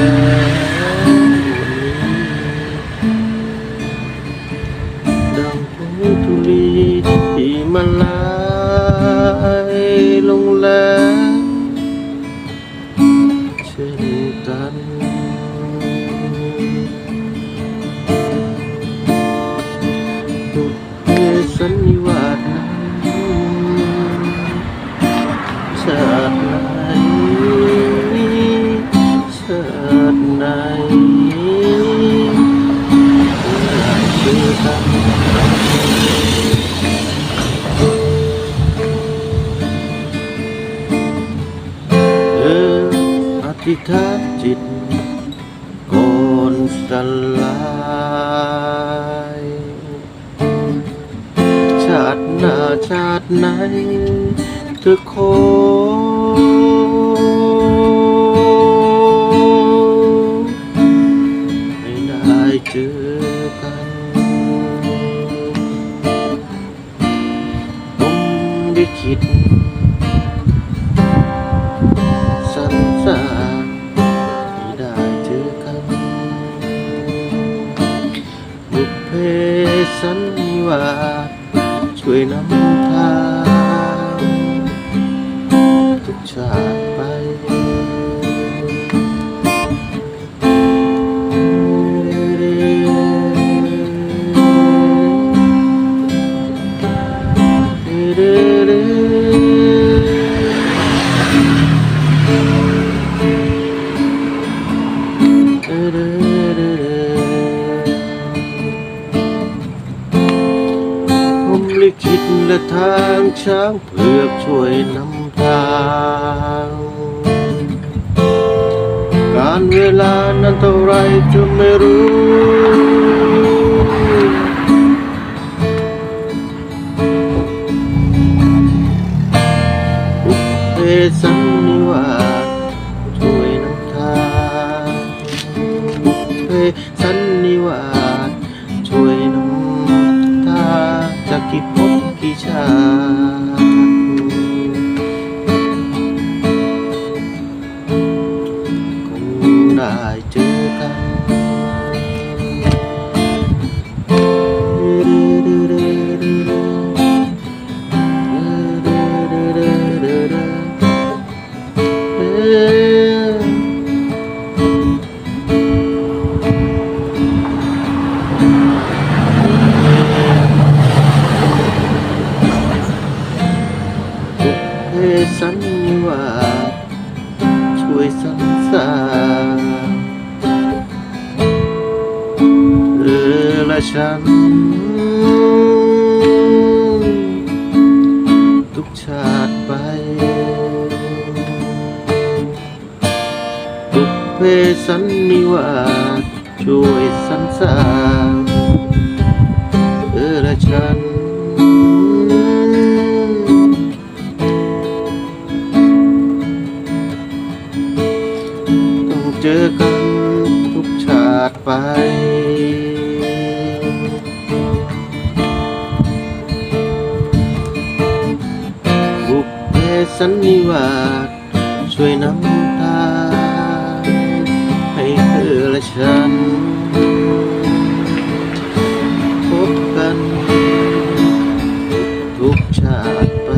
ลงแล้วดังผงธุลีที่มันลายลงแล้ เอกันเอออธิษฐานจิตก่อนสลายชาติหน้าชาติไหนเธอขอไม่ได้เจอ สันสาที่ได้เจอกัน บุพเพสันนิวาสช่วยนำทางทุกชาติไป และทางช้างเผือกช่วยนำทาง การเวลานั้นเท่าไรจะไม่รู้เพสันนิวาสช่วยนำทางเพสันนิวาสช่วยนำทางจากกี่ภพกี่ ชา คงได้เจอกัน สันนิวาช่วยสรรสางเออและฉัน ทุกชาติไปบุพเพสันนิวาช่วยสรรสาง เจอกันทุกชาติไป บุพเพสันนิวาสช่วยนำทางให้เธอและฉัน พบกันทุกชาติไป